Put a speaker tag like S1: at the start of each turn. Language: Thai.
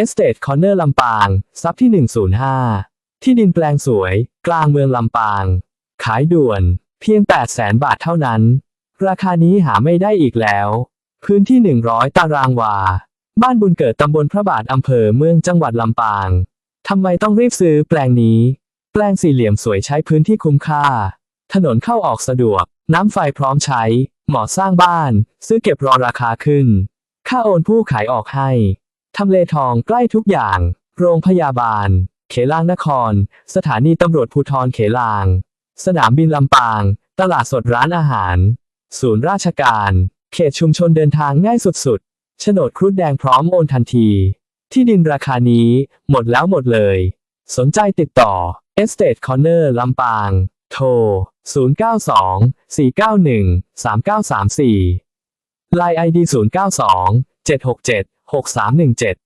S1: Estate Corner ลำปางซับที่ 105 ที่ดินแปลงสวย กลางเมืองลำปาง ขายด่วน เพียง 800,000บาทเท่านั้น ราคานี้หาไม่ได้อีกแล้ว พื้นที่ 100 ตารางวา บ้านบุญเกิดตำบลพระบาทอำเภอเมืองจังหวัดลำปาง ทำไมต้องรีบซื้อแปลงนี้ แปลงสี่เหลี่ยมสวยใช้พื้นที่คุ้มค่า ถนนเข้าออกสะดวก น้ำไฟพร้อมใช้ เหมาะสร้างบ้าน ซื้อเก็บรอราคาขึ้น ค่าโอนผู้ขายออกให้ ทำเลทองใกล้ทุกอย่าง โรงพยาบาล เขลางนคร สถานีตำรวจภูทรเขลาง สนามบินลำปาง ตลาดสดร้านอาหาร ศูนย์ราชการ เขตชุมชนเดินทางง่ายสุดๆโฉนดครุฑแดงพร้อมโอนทันที ที่ดินราคานี้ หมดแล้วหมดเลย สนใจติดต่อ Estate Corner ลำปาง โทร 092 491 3934 Line ID 092 767 6317